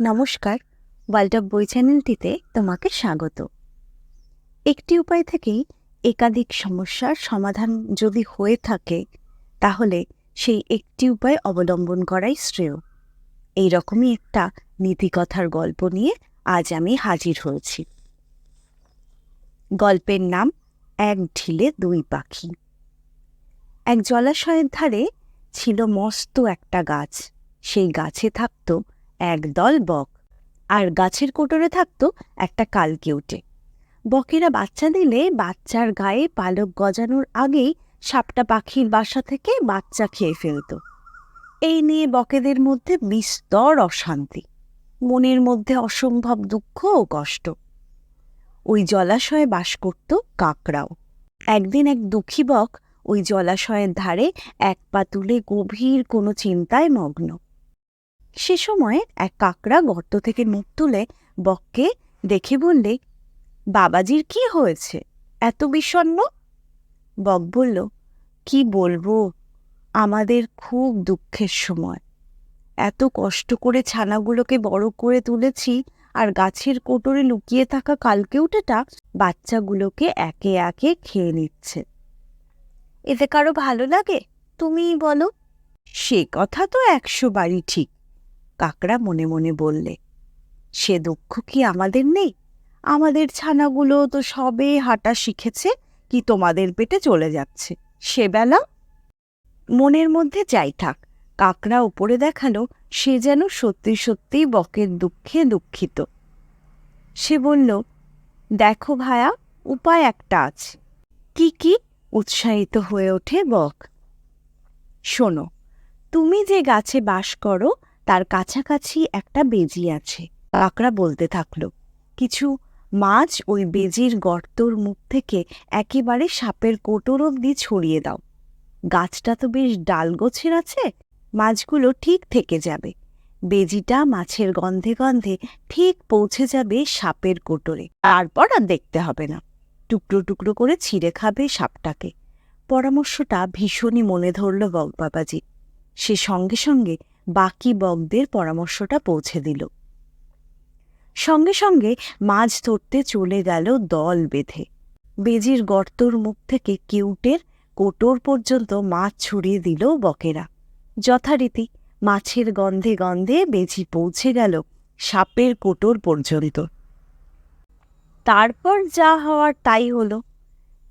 নমস্কার, world of বই চ্যানেলটিতে তোমাকে স্বাগত। একটি উপায় থেকেই একাধিক সমস্যার সমাধান যদি হয়ে থাকে, তাহলে সেই একটি উপায় অবলম্বন করাই শ্রেয়। এই রকমই একটা নীতিকথার গল্প নিয়ে আজ আমি হাজির হয়েছি। গল্পের নাম, এক ঢিলে দুই পাখি। এক জলাশয়ের ধারে ছিল মস্ত একটা গাছ। সেই গাছে থাকত একদল বক, আর গাছের কোটরে থাকত একটা কালকেউটে বকেরা বাচ্চা দিলে বাচ্চার গায়ে পালক গজানোর আগেই সাপটা পাখির বাসা থেকে বাচ্চা খেয়ে ফেলত। এই নিয়ে বকেদের মধ্যে বিস্তর অশান্তি, মনের মধ্যে অসম্ভব দুঃখ ও কষ্ট। ওই জলাশয়ে বাস করত কাকড়াও। একদিন এক দুঃখী বক ওই জলাশয়ের ধারে এক পা তুলে গভীর কোনো চিন্তায় মগ্ন। সে সময় এক কাকড়া গর্ত থেকে মুখ তুলে বককে দেখে বললে, বাবাজির কি হয়েছে? এত বিষণ্ণ? বক বলল, কি বলব? আমাদের খুব দুঃখের সময়। এত কষ্ট করে ছানাগুলোকে বড় করে তুলেছি আর গাছের কোটরে লুকিয়ে থাকা কালকেউটেটা বাচ্চাগুলোকে একে একে খেয়ে নিচ্ছে। এতে কারও ভালো লাগে? তুমিই বলো? সে কথা তো একশো বারই ঠিক। কাকড়া মনে মনে বললে, সে দুঃখ কি আমাদের নেই? আমাদের ছানাগুলো তো সবে হাঁটা শিখেছে, কি তোমাদের পেটে চলে যাচ্ছে? সেবেলা? মনের মধ্যে যাই থাক, কাকড়া উপরে দেখাল, সে যেন সত্যি সত্যি বকের দুঃখে দুঃখিত। সে বলল, দেখো ভায়া, উপায় একটা আছে। কি কি? উৎসাহিত হয়ে ওঠে বক। শোনো, তুমি যে গাছে বাস করো তার কাছাকাছি একটা বেজি আছে। কাকড়া বলতে থাকল। কিছু মাছ ওই বেজির গর্তর মুখ থেকে একেবারে সাপের কোটর অব্দি ছড়িয়ে দাও। গাছটা তো বেশ ডাল গোছের আছে, মাছগুলো ঠিক থেকে যাবে। বেজিটা মাছের গন্ধে গন্ধে ঠিক পৌঁছে যাবে সাপের কোটরে। তারপর আর দেখতে হবে না। টুকরো টুকরো করে ছিঁড়ে খাবে সাপটাকে। পরামর্শটা ভীষণই মনে ধরল বক বাবাজি সে সঙ্গে সঙ্গে বাকি বকদের পরামর্শটা পৌঁছে দিল। সঙ্গে সঙ্গে মাছ ধরতে চলে গেল দল বেঁধে। বেজির গর্তর মুখ থেকে কিউটের কোটর পর্যন্ত মাছ ছড়িয়ে দিল বকেরা। যথারীতি মাছের গন্ধে গন্ধে বেজি পৌঁছে গেল সাপের কোটর পর্যন্ত। তারপর যা হওয়ার তাই হলো।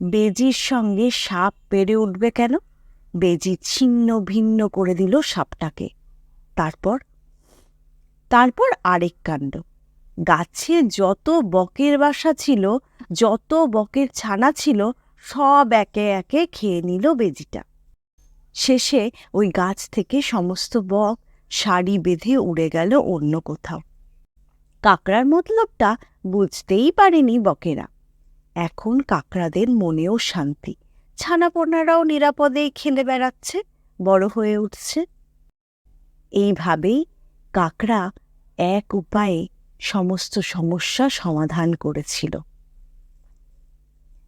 বেজির সঙ্গে সাপ পেরে উঠবে কেন? বেজি ছিন্ন ভিন্ন করে দিল সাপটাকে। তারপর তারপর আরেক কাণ্ড। গাছে যত বকের বাসা ছিল, যত বকের ছানা ছিল, সব একে একে খেয়ে নিল বেজিটা। শেষে ওই গাছ থেকে সমস্ত বক শাড়ি বেঁধে উড়ে গেল অন্য কোথাও। কাকড়ার মতলবটা বুঝতেই পারেনি বকেরা। এখন কাকড়াদের মনেও শান্তি। ছানাপোনারাও নিরাপদেই খেলে বেড়াচ্ছে, বড় হয়ে উঠছে। এইভাবেই কাকড়া এক উপায়ে সমস্ত সমস্যা সমাধান করেছিল।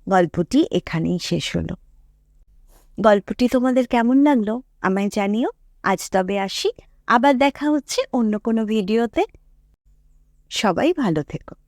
গল্পটি এখানেই শেষ হল। গল্পটি তোমাদের কেমন লাগল আমায় জানিও। আজ তবে আসি। আবার দেখা হচ্ছে অন্য কোনো ভিডিওতে। সবাই ভালো থেকো।